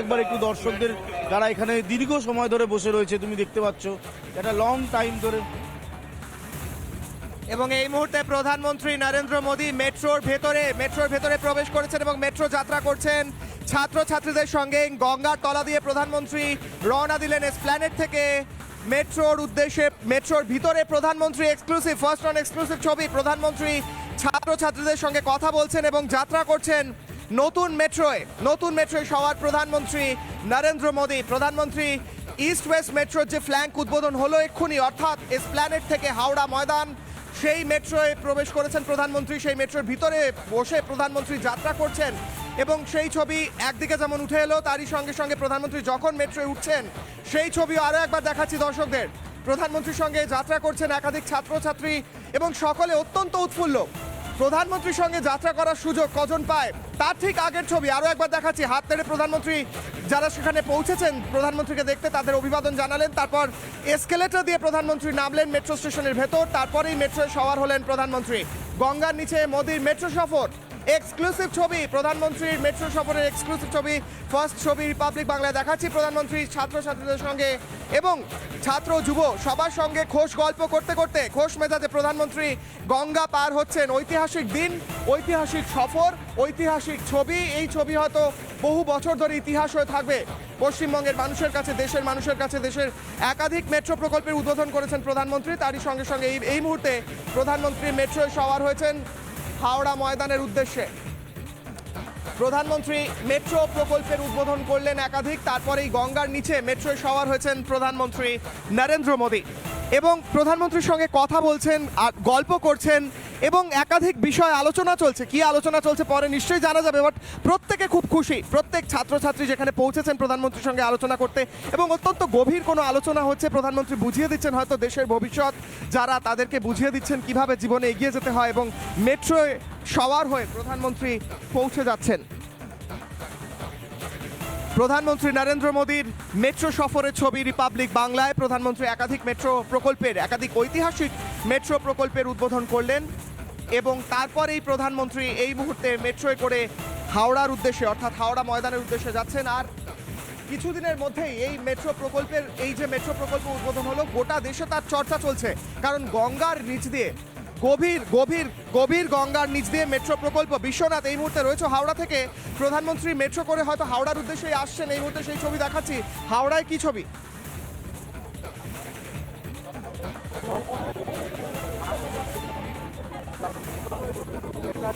একবার একটু দর্শকদের যারা এখানে দীর্ঘ সময় ধরে বসে রয়েছে, তুমি দেখতে পাচ্ছ একটা লং টাইম ধরে। এবং এই মুহূর্তে প্রধানমন্ত্রী নরেন্দ্র মোদী মেট্রোর ভেতরে মেট্রোর ভেতরে প্রবেশ করেছেন এবং মেট্রো যাত্রা করছেন। ছাত্রছাত্রীদের সঙ্গে গঙ্গার তলা দিয়ে প্রধানমন্ত্রী রওনা দিলেন এসপ্ল্যানেট থেকে। মেট্রোর উদ্দেশ্যে, মেট্রোর ভিতরে প্রধানমন্ত্রী এক্সক্লুসিভ ফার্স্ট অন এক্সক্লুসিভ ছবি প্রধানমন্ত্রী ছাত্রছাত্রীদের সঙ্গে কথা বলছেন এবং যাত্রা করছেন। নতুন মেট্রোয় নতুন মেট্রোয় সবার প্রধানমন্ত্রী নরেন্দ্র মোদী। প্রধানমন্ত্রী ইস্ট ওয়েস্ট মেট্রোর যে ফ্ল্যাঙ্ক উদ্বোধন হলো এক্ষুনি, অর্থাৎ এসপ্ল্যানেট থেকে হাওড়া ময়দান, সেই মেট্রোয় প্রবেশ করেছেন প্রধানমন্ত্রী। সেই মেট্রোর ভিতরে বসে প্রধানমন্ত্রী যাত্রা করছেন এবং সেই ছবি একদিকে যেমন উঠে এলো, তারই সঙ্গে সঙ্গে প্রধানমন্ত্রী যখন মেট্রোয় উঠছেন, সেই ছবি আরও একবার দেখাচ্ছি দর্শকদের। প্রধানমন্ত্রীর সঙ্গে যাত্রা করছেন একাধিক ছাত্রছাত্রী এবং সকলে অত্যন্ত উৎফুল্ল। প্রধানমন্ত্রীর সঙ্গে যাত্রা করার সুযোগ কজন পায়? তার ঠিক আগের ছবি আরও একবার দেখাচ্ছি, হাত নেড়ে প্রধানমন্ত্রী যারা সেখানে পৌঁছেছেন, প্রধানমন্ত্রীকে দেখতে তাদের অভিবাদন জানালেন, তারপর এসকেলেটর দিয়ে প্রধানমন্ত্রী নামলেন মেট্রো স্টেশনের ভেতর, তারপরেই মেট্রোয় সওয়ার হলেন প্রধানমন্ত্রী। গঙ্গার নিচে মোদির মেট্রো সফর। এক্সক্লুসিভ ছবি, প্রধানমন্ত্রীর মেট্রো সফরের এক্সক্লুসিভ ছবি ফার্স্ট ছবি রিপাবলিক বাংলায় দেখাচ্ছি প্রধানমন্ত্রী, ছাত্রছাত্রীদের সঙ্গে এবং ছাত্র যুব সবার সঙ্গে খোশ গল্প করতে করতে, খোশ মেজাজে প্রধানমন্ত্রী গঙ্গা পার হচ্ছেন। ঐতিহাসিক দিন, ঐতিহাসিক সফর, ঐতিহাসিক ছবি, এই ছবি হয়তো বহু বছর ধরে ইতিহাস হয়ে থাকবে। পশ্চিমবঙ্গের মানুষের কাছে, দেশের মানুষের কাছে, দেশের একাধিক মেট্রো প্রকল্পের উদ্বোধন করেছেন প্রধানমন্ত্রী। তারই সঙ্গে সঙ্গে এই এই মুহূর্তে প্রধানমন্ত্রী মেট্রোয় সওয়ার হয়েছেন হাওড়া ময়দানের উদ্দেশ্যে। প্রধানমন্ত্রী মেট্রো প্রকল্পের উদ্বোধন করলেন একাধিক, তারপরেই গঙ্গার নিচে মেট্রোয় সওয়ার হয়েছেন প্রধানমন্ত্রী নরেন্দ্র মোদী। এবং প্রধানমন্ত্রীর সঙ্গে কথা বলছেন আর গল্প করছেন এবং একাধিক বিষয় আলোচনা চলছে। কি আলোচনা চলছে পরে নিশ্চয়ই জানা যাবে বাট প্রত্যেকে খুব খুশি। প্রত্যেক ছাত্রছাত্রী যেখানে পৌঁছেছেন প্রধানমন্ত্রীর সঙ্গে আলোচনা করতে এবং অত্যন্ত গভীর কোনো আলোচনা হচ্ছে, প্রধানমন্ত্রী বুঝিয়ে দিচ্ছেন হয়তো দেশের ভবিষ্যৎ, যারা তাদেরকে বুঝিয়ে দিচ্ছেন কীভাবে জীবনে এগিয়ে যেতে হয় এবং মেট্রোয় সওয়ার হয়ে প্রধানমন্ত্রী পৌঁছে যাচ্ছেন। প্রধানমন্ত্রী নরেন্দ্র মোদীর মেট্রো সফরের ছবি রিপাবলিক বাংলায়। প্রধানমন্ত্রী একাধিক মেট্রো প্রকল্পের, একাধিক ঐতিহাসিক মেট্রো প্রকল্পের উদ্বোধন করলেন। এবং তারপরেই প্রধানমন্ত্রী এই মুহূর্তে মেট্রোয় করে হাওড়ার উদ্দেশ্যে, অর্থাৎ হাওড়া ময়দানের উদ্দেশ্যে যাচ্ছেন। আর কিছুদিনের মধ্যেই এই মেট্রো প্রকল্পের, এই যে মেট্রো প্রকল্প উদ্বোধন হলো, গোটা দেশে তার চর্চা চলছে। কারণ গঙ্গার নিচ দিয়ে, গভীর গভীর গভীর গঙ্গার নিচ দিয়ে মেট্রো প্রকল্প, বিশ্বনাথ এই মুহূর্তে রয়েছে। হাওড়া থেকে প্রধানমন্ত্রী মেট্রো করে হয়তো হাওড়ার উদ্দেশ্যেই আসছেন, এই মুহূর্তে সেই ছবি দেখাচ্ছি। হাওড়ায় কি ছবি?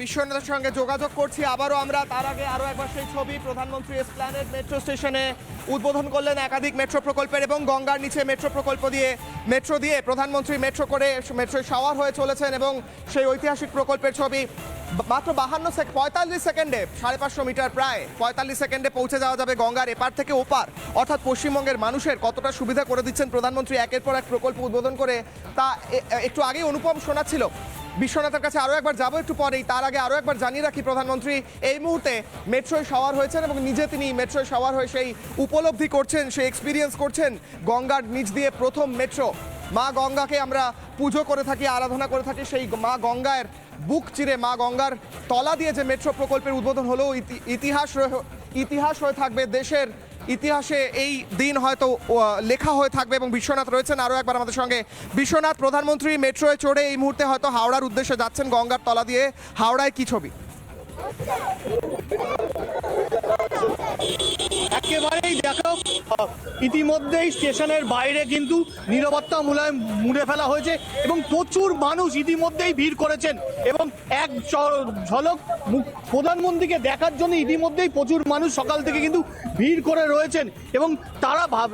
বিশ্বনাথের সঙ্গে যোগাযোগ করছি। আবারও আমরা তার আগে আরও একবার সেই ছবি প্রধানমন্ত্রী এসপ্ল্যানেড মেট্রো স্টেশনে উদ্বোধন করলেন একাধিক মেট্রো প্রকল্পের এবং গঙ্গার নিচে মেট্রো প্রকল্প দিয়ে মেট্রো দিয়ে প্রধানমন্ত্রী মেট্রো করে মেট্রোয় সাওয়ার হয়ে চলেছেন এবং সেই ঐতিহাসিক প্রকল্পের ছবি মাত্র বাহান্ন সেক পঁয়তাল্লিশ সেকেন্ডে সাড়ে পাঁচশো মিটার প্রায়, পঁয়তাল্লিশ সেকেন্ডে পৌঁছে যাওয়া যাবে গঙ্গার এপার থেকে ওপার। অর্থাৎ পশ্চিমবঙ্গের মানুষের কতটা সুবিধা করে দিচ্ছেন প্রধানমন্ত্রী একের পর এক প্রকল্প উদ্বোধন করে তা একটু আগেই অনুপম শোনাচ্ছিল। বিশ্বনাথের কাছে আরও একবার যাব একটু পরেই। তার আগে আরও একবার জানিয়ে রাখি, প্রধানমন্ত্রী, এই মুহূর্তে মেট্রোয় সওয়ার হয়েছেন এবং নিজে তিনি মেট্রোয় সওয়ার হয়ে সেই উপলব্ধি করছেন, সেই এক্সপিরিয়েন্স করছেন গঙ্গার নিচ দিয়ে প্রথম মেট্রো। মা গঙ্গাকে আমরা পুজো করে থাকি, আরাধনা করে থাকি, সেই মা গঙ্গার বুক চিরে মা গঙ্গার তলা দিয়ে যে মেট্রো প্রকল্পের উদ্বোধন হলো, ইতি- ইতিহাস ইতিহাস হয়ে থাকবে দেশের ইতিহাসে এই দিন হয়তো লেখা হয়ে থাকবে এবং বিশ্বনাথ রয়েছেন। আরও একবার আমাদের সঙ্গে বিশ্বনাথ প্রধানমন্ত্রী মেট্রোয় চড়ে এই মুহূর্তে হয়তো হাওড়ার উদ্দেশ্যে যাচ্ছেন গঙ্গার তলা দিয়ে। হাওড়ায় কী ছবি? একেবারেই দেখো ইতিমধ্যেই স্টেশনের বাইরে কিন্তু নিরাপত্তা মূলায় মুড়ে ফেলা হয়েছে এবং প্রচুর মানুষ ইতিমধ্যেই ভিড় করেছেন এবং এক ঝলক প্রধানমন্ত্রীকে দেখার জন্য ইতিমধ্যেই প্রচুর মানুষ সকাল থেকে কিন্তু ভিড় করে রয়েছেন এবং তারা ভাব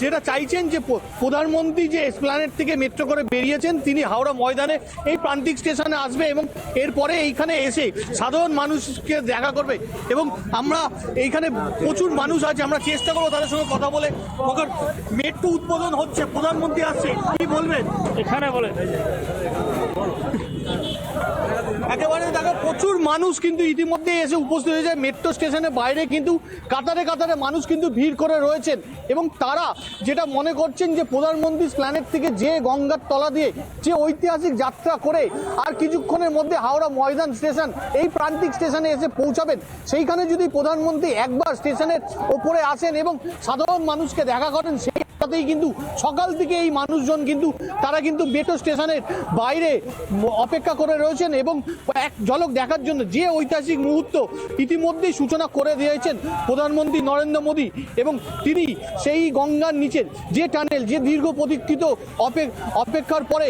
যেটা চাইছেন যে প্রধানমন্ত্রী যে এসপ্লানেট থেকে মেট্রো করে বেরিয়েছেন, তিনি হাওড়া ময়দানে এই প্রান্তিক স্টেশনে আসবে এবং এরপরে এইখানে এসে সাধারণ মানুষকে দেখা করবে এবং আমরা এইখানে প্রচুর মানুষ আছে, আমরা চেষ্টা করব তাদের সঙ্গে কথা বলে। মগর মেট্রো উদ্বোধন হচ্ছে, প্রধানমন্ত্রী আসছে, কি বলবেন? এখানে বলে। একেবারে দেখো, প্রচুর মানুষ কিন্তু ইতিমধ্যে এসে উপস্থিত হয়েছে। মেট্রো স্টেশনের বাইরে কিন্তু কাতারে কাতারে মানুষ কিন্তু ভিড় করে রয়েছেন। এবং তারা যেটা মনে করছেন যে প্রধানমন্ত্রী প্ল্যানেট থেকে যে গঙ্গার তলা দিয়ে যে ঐতিহাসিক যাত্রা করে আর কিছুক্ষণের মধ্যে হাওড়া ময়দান স্টেশন, এই প্রান্তিক স্টেশনে এসে পৌঁছাবেন। সেইখানে যদি প্রধানমন্ত্রী একবার স্টেশনের ওপরে আসেন এবং সাধারণ মানুষকে দেখা করেন, সেই তাতেই কিন্তু সকাল থেকে এই মানুষজন কিন্তু তারা কিন্তু মেট্রো স্টেশনের বাইরে অপেক্ষা করে রয়েছেন এবং এক ঝলক দেখার জন্য যে ঐতিহাসিক মুহূর্ত ইতিমধ্যেই সূচনা করে দিয়েছেন প্রধানমন্ত্রী নরেন্দ্র মোদী এবং তিনি সেই গঙ্গার নিচের যে টানেল, যে দীর্ঘ প্রতীক্ষিত অপে- অপেক্ষার পরে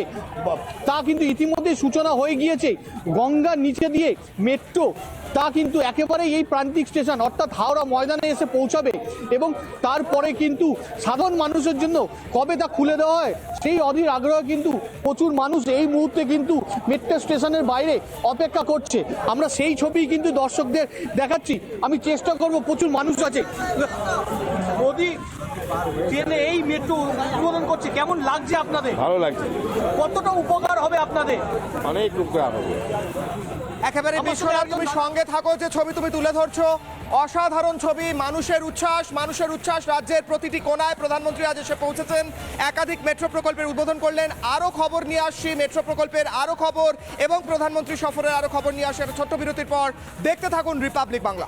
তা কিন্তু ইতিমধ্যেই সূচনা হয়ে গিয়েছে। গঙ্গার নিচে দিয়ে মেট্রো তা কিন্তু একেবারেই এই প্রান্তিক স্টেশন অর্থাৎ হাওড়া ময়দানে এসে পৌঁছাবে এবং তারপরে কিন্তু সাধারণ মানুষের জন্য কবে তা খুলে দেওয়া হয়, সেই অধীর আগ্রহ কিন্তু প্রচুর মানুষ এই মুহূর্তে কিন্তু মেট্রো স্টেশনের বাইরে অপেক্ষা করছে। আমরা সেই ছবি কিন্তু দর্শকদের দেখাচ্ছি। আমি চেষ্টা করব প্রচুর মানুষ আছে। মোদি ট্রেনে এই মেট্রো উদ্বোধন করছে কেমন লাগছে আপনাদের? ভালো লাগছে। কতটা উপকার হবে আপনাদের? অনেক উপকার হবে। একেবারে বিশ্বনাথ তুমি সঙ্গে থাকো যে ছবি তুমি তুলে ধরছো। অসাধারণ ছবি মানুষের উচ্ছ্বাস মানুষের উচ্ছ্বাস। রাজ্যের প্রতিটি কোনায় প্রধানমন্ত্রী আজ এসে পৌঁছেছেন। একাধিক মেট্রো প্রকল্পের উদ্বোধন করলেন। আরও খবর নিয়ে আসছি। মেট্রো প্রকল্পের আরও খবর এবং প্রধানমন্ত্রী সফরের আরও খবর নিয়ে আসি। একটা ছোট্ট বিরতির পর দেখতে থাকুন রিপাবলিক বাংলা।